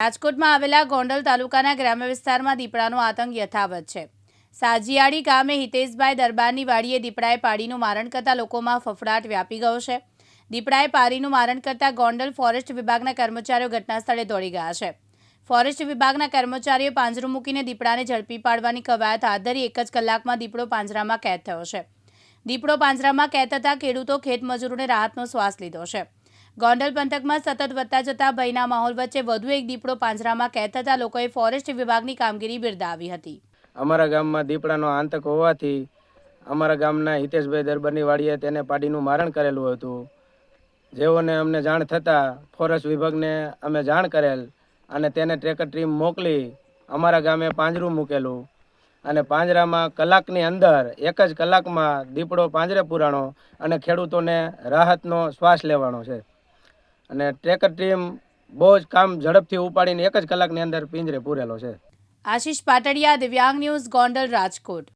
રાજકોટમાં આવેલા ગોંડલ તાલુકાના ગ્રામ્ય વિસ્તારમાં દીપડાનો આતંક યથાવત છે. સાજીયાળી ગામે હિતેશભાઈ દરબારની વાડીએ દીપડાએ પાડીનું મારણ કરતા લોકોમાં ફફડાટ વ્યાપી ગયો છે. દીપડાએ પાડીનું મારણ કરતા ગોંડલ ફોરેસ્ટ વિભાગના કર્મચારીઓ ઘટના સ્થળે દોડી ગયા છે. ફોરેસ્ટ વિભાગના કર્મચારીઓએ પાંજરું મૂકીને દીપડાને ઝડપી પાડવાની કવાયત હાથ ધરી એક જ કલાકમાં દીપડો પાંજરામાં કેદ થયો છે. દીપડો પાંજરામાં કેદ થતાં ખેડૂતો ખેતમજૂરોને રાહતનો શ્વાસ લીધો છે. ગોંડલ પંથકમાં સતત વધતા જતા ભયના માહોલ વચ્ચે વધુ એક દીપડો પાંજરામાં કેદ થતાં લોકોએ ફોરેસ્ટ વિભાગની કામગીરી બિરદાવી હતી. અમારા ગામમાં દીપડાનો આતંક હોવાથી અમારા ગામના હિતેશભાઈ દરબારની વાડીએ તેને પાડીનું મારણ કરેલું હતું. જેઓને અમને જાણ થતાં ફોરેસ્ટ વિભાગને અમે જાણ કરેલ અને તેને ટ્રેકર ટીમ મોકલી અમારા ગામે પાંજરું મૂકેલું. અને પાંજરામાં કલાકની અંદર એક જ કલાકમાં દીપડો પાંજરે પુરાણો અને ખેડૂતોને રાહતનો શ્વાસ લેવાનો છે. અને ટ્રેકર ટીમ બહુ જ કામ ઝડપથી ઉપાડીને એક જ કલાકની અંદર પિંજરે પૂરેલો છે. આશીષ પાટડિયા, દિવ્યાંગ ન્યૂઝ, ગોંડલ, રાજકોટ.